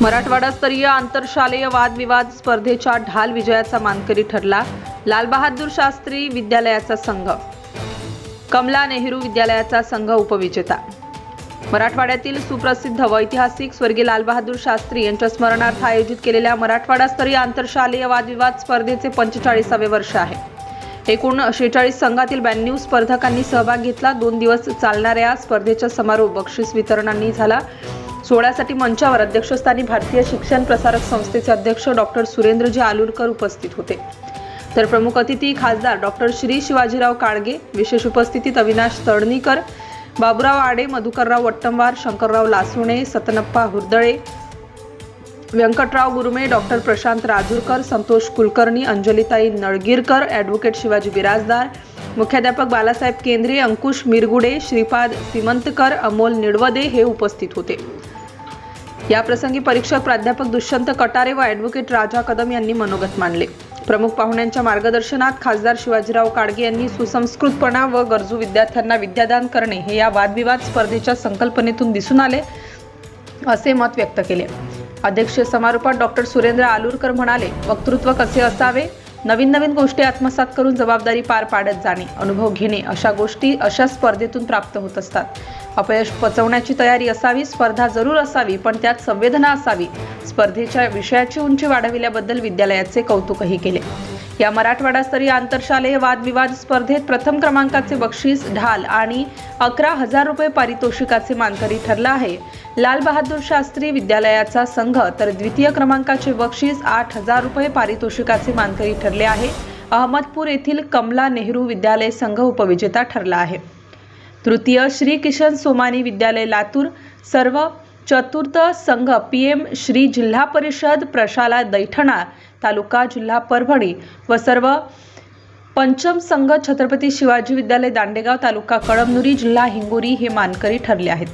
मराठवाडास्तरीय आंतरशालेय वादविवाद स्पर्धेच्या ढाल विजयाचा मानकरी ठरला लालबहादूर शास्त्री विद्यालयाचा संघ. कमला नेहरू विद्यालयाचा संघ उपविजेता. मराठवाड्यातील सुप्रसिद्ध व ऐतिहासिक स्वर्गीय लालबहादूर शास्त्री यांच्या स्मरणार्थ आयोजित केलेल्या मराठवाडास्तरीय आंतरशालेय वादविवाद स्पर्धेचे पंचेचाळीसावे वर्ष आहे. एकूण शेहेचाळीस संघातील ब्याण्णव स्पर्धकांनी सहभाग घेतला. दोन दिवस चालणाऱ्या स्पर्धेचा समारोप बक्षीस वितरणांनी झाला. सोहळ्यासाठी मंचावर अध्यक्षस्थानी भारतीय शिक्षण प्रसारक संस्थेचे अध्यक्ष डॉक्टर सुरेंद्रजी आलुरकर उपस्थित होते. तर प्रमुख अतिथी खासदार डॉक्टर श्री शिवाजीराव काळगे विशेष उपस्थितीत अविनाश तळणीकर बाबुराव आडे मधुकरराव वट्टंवार शंकरराव लासुणे सतनप्पा हुर्दळे व्यंकटराव गुरुमे डॉक्टर प्रशांत राजूरकर संतोष कुलकर्णी अंजलिताई नळगीरकर ॲडव्होकेट शिवाजी बिराजदार मुख्याध्यापक बालासाहेब केंद्रे अंकुश मिरगुडे श्रीपाद सिमंतकर अमोल निडवदे हे उपस्थित होते. याप्रसंगी परीक्षक प्राध्यापक दुष्यंत कटारे व ॲडव्होकेट राजा कदम यांनी मनोगत मांडले. प्रमुख पाहुण्यांच्या मार्गदर्शनात खासदार शिवाजीराव काडगे यांनी सुसंस्कृतपणा व गरजू विद्यार्थ्यांना विद्यादान करणे हे या वादविवाद स्पर्धेच्या संकल्पनेतून दिसून आले असे मत व्यक्त केले. अध्यक्ष समारोपात डॉक्टर सुरेंद्र आलुरकर म्हणाले वक्तृत्व कसे असावे? नवीन नवीन गोष्टी आत्मसात करून जबाबदारी पार पाडत जाणे अनुभव घेणे अशा गोष्टी अशा स्पर्धेतून प्राप्त होत असतात. अपयश पचवण्याची तयारी असावी स्पर्धा जरूर असावी पण त्यात संवेदना असावी. स्पर्धेच्या विषयाची उंची वाढविल्याबद्दल विद्यालयाचे कौतुकही केले. या मराठवाडास्तरीय आंतरशालेय वादविवाद स्पर्धेत प्रथम क्रमांकाचे बक्षीस ढाल आणि अकरा हजार रुपये पारितोषिकाचे मानकरी ठरला आहे. लाल बहादूर शास्त्री विद्यालयाचा संघ तर द्वितीय क्रमांकाचे बक्षीस आठ हजार रुपये पारितोषिकाचे मानकरी ठरले आहे. अहमदपूर येथील कमला नेहरू विद्यालय संघ उपविजेता ठरला आहे. तृतीय श्री किशन सोमानी विद्यालय लातूर सर्व चतुर्थ संघ पी एम श्री जिल्हा परिषद प्रशाला दैठणा तालुका जिल्हा परभणी व सर्व पंचम संघ छत्रपती शिवाजी विद्यालय दांडेगाव तालुका कळमनुरी जिल्हा हिंगोरी हे मानकरी ठरले आहेत.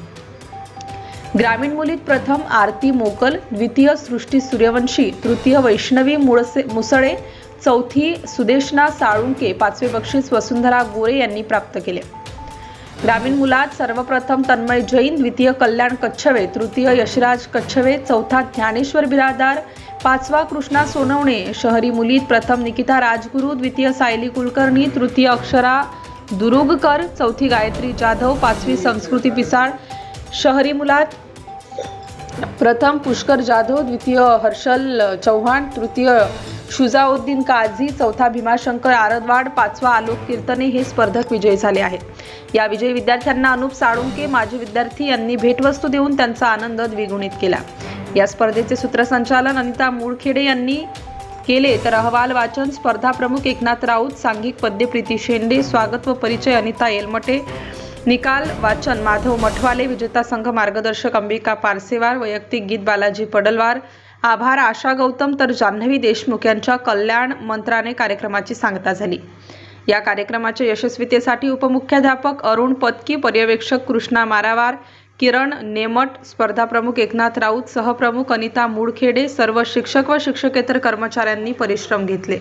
ग्रामीण मुलीत प्रथम आरती मोकल द्वितीय सृष्टी सूर्यवंशी तृतीय वैष्णवी मुळसे मुसळे चौथी सुदेशना साळुंके पाचवे बक्षीस वसुंधरा गोरे यांनी प्राप्त केले. ग्रामीण मुलात सर्वप्रथम तन्मय जैन द्वितीय कल्याण कच्छवे तृतीय यशराज कच्छवे चौथा ज्ञानेश्वर बिरादार पाचवा कृष्णा सोनवणे शहरी मुलीत प्रथम निकिता राजगुरू द्वितीय सायली कुलकर्णी तृतीय अक्षरा दुरुगकर चौथी गायत्री जाधव पाचवी संस्कृती पिसाळ. शहरी मुलात प्रथम पुष्कर जाधव द्वितीय हर्षल चव्हाण तृतीय शुजाउद्दीन काझी चौथा भीमाशंकर आरदवाड पाचवा आलोक कीर्तने हे स्पर्धक विजयी झाले आहेत. या विजयी विद्यार्थ्यांना अनुप साळुंके माजी विद्यार्थी यांनी भेटवस्तू देऊन त्यांचा आनंद द्विगुणित केला. या स्पर्धेचे सूत्रसंचालन अनिता मूळखेडे यांनी केले. तर अहवाल वाचन स्पर्धा प्रमुख एकनाथ राऊत सांघिक पद्य प्रीती शेंडे स्वागत व परिचय अनिता येलमटे निकाल वाचन माधव मठवाले विजेता संघ मार्गदर्शक अंबिका पारसेवार वैयक्तिक गीत बालाजी पडलवार आभार. आशा गौतम तर जान्हवी देशमुख यांच्या कल्याण मंत्राने कार्यक्रमाची सांगता झाली. या कार्यक्रमाच्या यशस्वीतेसाठी उपमुख्याध्यापक अरुण पत्की पर्यवेक्षक कृष्णा मारावार किरण नेमट स्पर्धा प्रमुख एकनाथ राऊत सहप्रमुख अनिता मूळखेडे सर्व शिक्षक व शिक्षकेतर कर्मचाऱ्यांनी परिश्रम घेतले.